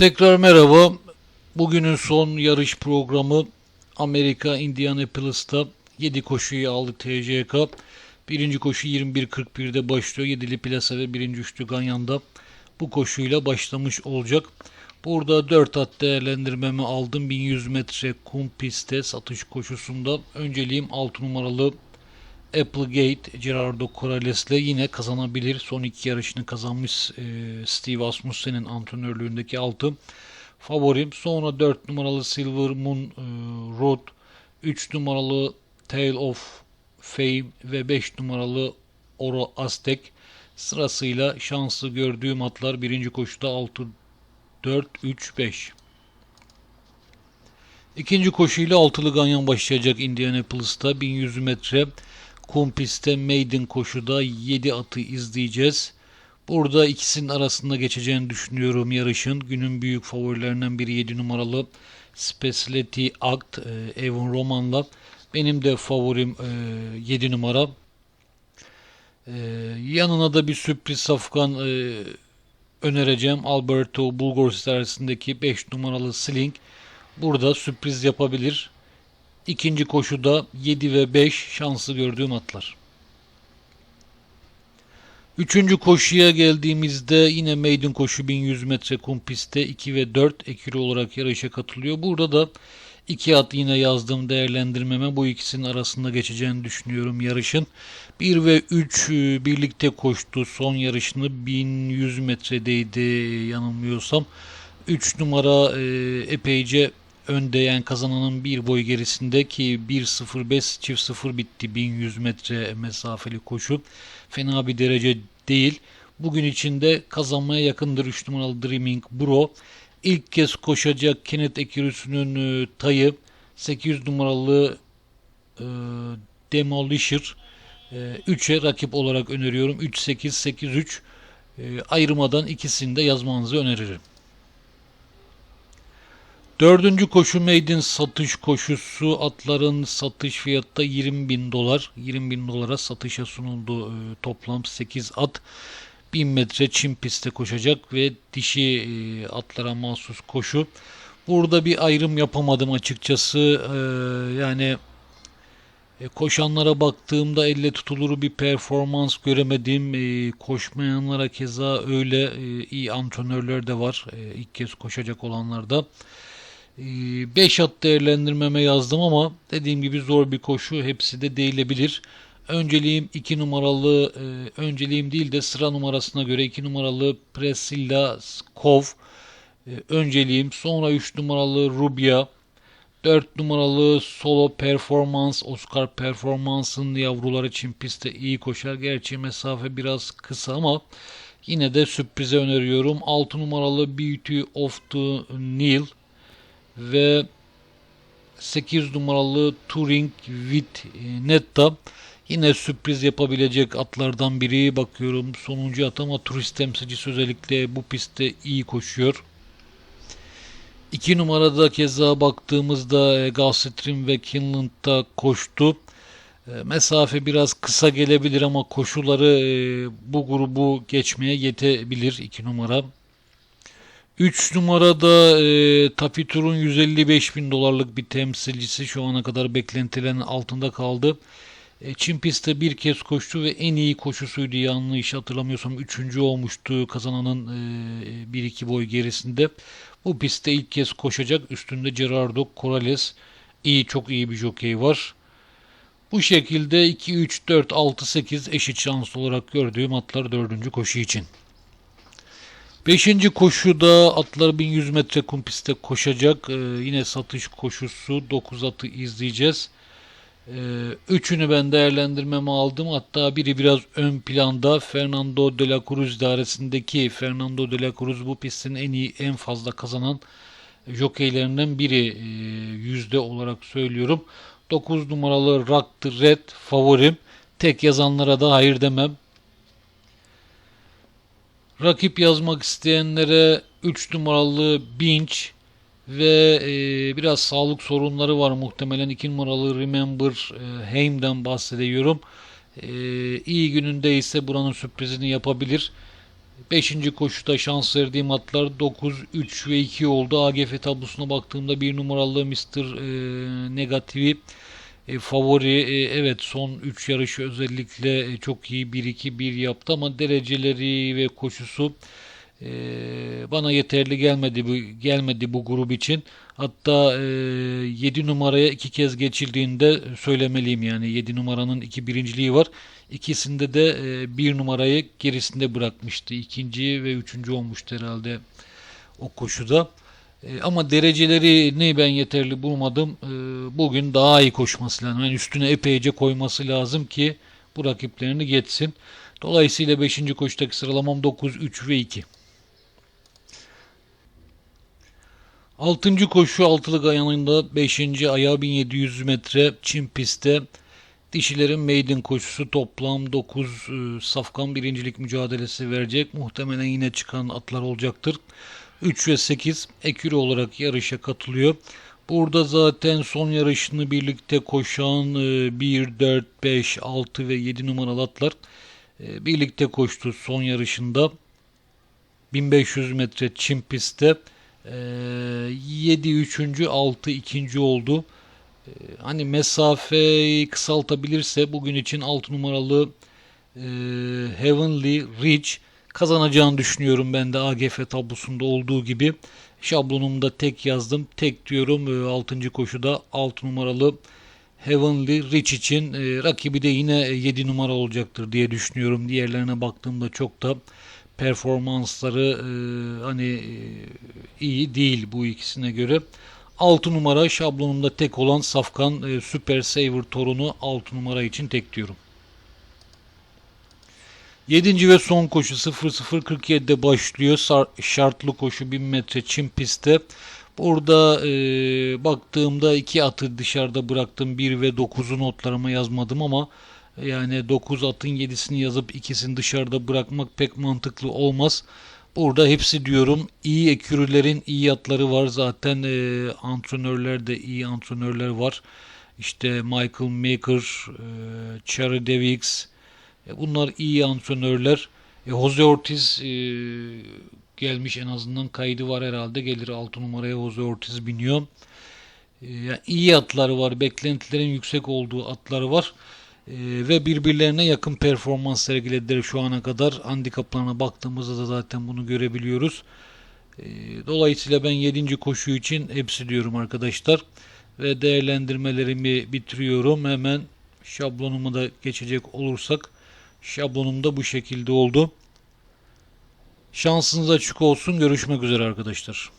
Tekrar merhaba. Bugünün son yarış programı Amerika Indianapolis'ta 7 koşuyu aldık TCK. Birinci koşu 21.41'de başlıyor. Yedili plasa ve birinci üçlü Ganyan'da bu koşuyla başlamış olacak. Burada 4 at değerlendirmemi aldım. 1100 metre kum pistte satış koşusunda. Önceliğim 6 numaralı Applegate Gerardo Corrales'le yine kazanabilir. Son iki yarışını kazanmış e, Steve Asmussen'in antrenörlüğündeki altı favorim. Sonra 4 numaralı Silver Moon e, Road, 3 numaralı Tale of Fame ve 5 numaralı Oro Aztek sırasıyla şanslı gördüğüm atlar birinci koşuda 6 4 3 5. İkinci koşuyla altılı ganyan başlayacak Indianapolis'ta 1100 metre kum pistte maiden koşuda 7 atı izleyeceğiz. Burada ikisinin arasında geçeceğini düşünüyorum yarışın. Günün büyük favorilerinden biri 7 numaralı Specialty Act e, Evan Roman'la. Benim de favorim e, 7 numara. E, yanına da bir sürpriz safkan e, önereceğim. Alberto Bulgor istarisindeki 5 numaralı Sling. Burada sürpriz yapabilir. İkinci koşuda 7 ve 5 şanslı gördüğüm atlar. Üçüncü koşuya geldiğimizde yine maiden koşu 1100 metre kum pistte 2 ve 4 ekürü olarak yarışa katılıyor. Burada da iki at yine yazdığım değerlendirmeme bu ikisinin arasında geçeceğini düşünüyorum yarışın. 1 ve 3 e, birlikte koştu. Son yarışını 1100 metredeydi yanılmıyorsam. 3 numara e, epeyce önde yani kazananın bir boy gerisinde ki 1.05 çift 0 bitti 1100 metre mesafeli koşu. Fena bir derece değil. Bugün içinde kazanmaya yakındır 3 numaralı Dreaming Bro. İlk kez koşacak Kenneth Ekürüsü'nün e, tayı 800 numaralı e, Demolisher e, 3'e rakip olarak öneriyorum. 3-8-8-3 e, ayrımadan ikisini de yazmanızı öneririm. Dördüncü koşu maiden satış koşusu atların satış fiyatı da 20 bin dolar. 20 bin dolara satışa sunuldu e, toplam 8 at. 1000 metre çim pistte koşacak ve dişi e, atlara mahsus koşu. Burada bir ayrım yapamadım açıkçası. E, yani koşanlara baktığımda elle tutulur bir performans göremedim. Koşmayanlara keza öyle iyi antrenörler de var. E, ilk kez koşacak olanlarda. 5 at değerlendirmeme yazdım ama dediğim gibi zor bir koşu. Hepsi de değilebilir. Önceliğim 2 numaralı, e, önceliğim değil de sıra numarasına göre 2 numaralı Priscilla Kov. E, önceliğim sonra 3 numaralı Rubia. 4 numaralı Solo Performance, Oscar Performance'ın yavruları için pistte iyi koşar. Gerçi mesafe biraz kısa ama yine de sürprize öneriyorum. 6 numaralı Beauty of the Nile ve 8 numaralı Touring with Netta yine sürpriz yapabilecek atlardan biri. Bakıyorum sonuncu at ama turist temsilcisi özellikle bu pistte iyi koşuyor. 2 numarada keza baktığımızda Gulfstream ve Kinland'da koştu. E, mesafe biraz kısa gelebilir ama koşuları e, bu grubu geçmeye yetebilir 2 numara. 3 numarada e, Tapitur'un 155 bin dolarlık bir temsilcisi şu ana kadar beklentilerin altında kaldı. E, Çin pistte bir kez koştu ve en iyi koşusuydu yanlış hatırlamıyorsam 3. olmuştu kazananın e, 1-2 boy gerisinde. Bu pistte ilk kez koşacak üstünde Gerardo Corrales iyi çok iyi bir jokey var. Bu şekilde 2, 3, 4, 6, 8 eşit şanslı olarak gördüğüm atlar 4. koşu için. Beşinci koşuda atlar 1100 metre kum pistte koşacak. Ee, yine satış koşusu 9 atı izleyeceğiz. Ee, üçünü ben değerlendirmeme aldım. Hatta biri biraz ön planda Fernando de la Cruz idaresindeki Fernando de la Cruz bu pistin en iyi en fazla kazanan jokeylerinden biri e, yüzde olarak söylüyorum. 9 numaralı the Red favorim. Tek yazanlara da hayır demem. Rakip yazmak isteyenlere 3 numaralı Binch ve e, biraz sağlık sorunları var muhtemelen 2 numaralı Remember e, Heim'den bahsediyorum. E, iyi gününde ise buranın sürprizini yapabilir. Beşinci koşuda şans verdiğim atlar 9, 3 ve 2 oldu. AGF tablosuna baktığımda bir numaralı Mr. E, Negativi e, favori. E, evet son 3 yarışı özellikle e, çok iyi 1-2-1 yaptı ama dereceleri ve koşusu e, bana yeterli gelmedi bu gelmedi bu grup için. Hatta e, 7 numaraya iki kez geçildiğinde söylemeliyim yani 7 numaranın iki birinciliği var. İkisinde de e, numarayı gerisinde bırakmıştı. İkinci ve üçüncü olmuştu herhalde o koşuda. E, ama derecelerini ben yeterli bulmadım. E, bugün daha iyi koşması lazım. Yani üstüne epeyce koyması lazım ki bu rakiplerini geçsin. Dolayısıyla 5. koşudaki sıralamam 9, 3 ve 2. Altıncı koşu altılık ayağında 5. ayağı 1700 metre çim pistte dişilerin maiden koşusu toplam 9 e, safkan birincilik mücadelesi verecek. Muhtemelen yine çıkan atlar olacaktır. 3 ve 8 ekürü olarak yarışa katılıyor. Burada zaten son yarışını birlikte koşan e, 1, 4, 5, 6 ve 7 numaralı atlar e, birlikte koştu son yarışında. 1500 metre çim pistte. Ee, 7 üçüncü 6 ikinci oldu. Ee, hani mesafeyi kısaltabilirse bugün için 6 numaralı e, Heavenly Ridge kazanacağını düşünüyorum ben de AGF tablosunda olduğu gibi. Şablonumda tek yazdım. Tek diyorum 6. koşuda 6 numaralı Heavenly Ridge için. E, rakibi de yine 7 numara olacaktır diye düşünüyorum. Diğerlerine baktığımda çok da performansları e, hani e, iyi değil bu ikisine göre. 6 numara şablonumda tek olan Safkan e, Super Saver torunu 6 numara için tek diyorum. 7. ve son koşu 00.47'de başlıyor. Şartlı koşu 1000 metre çim pistte. Burada e, baktığımda iki atı dışarıda bıraktım. 1 ve 9'u notlarıma yazmadım ama yani 9 atın 7'sini yazıp ikisini dışarıda bırakmak pek mantıklı olmaz. Burada hepsi diyorum iyi ekürülerin iyi atları var. Zaten e, antrenörler de iyi antrenörler var. İşte Michael Maker, e, Cherry Devix. E, bunlar iyi antrenörler. E, Jose Ortiz e, gelmiş en azından kaydı var herhalde. Gelir 6 numaraya Jose Ortiz biniyor. E, yani iyi atları var. Beklentilerin yüksek olduğu atları var. Ee, ve birbirlerine yakın performans sergilediler şu ana kadar. Handikaplarına baktığımızda da zaten bunu görebiliyoruz. Ee, dolayısıyla ben 7. koşu için hepsi diyorum arkadaşlar. Ve değerlendirmelerimi bitiriyorum. Hemen şablonumu da geçecek olursak şablonum da bu şekilde oldu. Şansınız açık olsun. Görüşmek üzere arkadaşlar.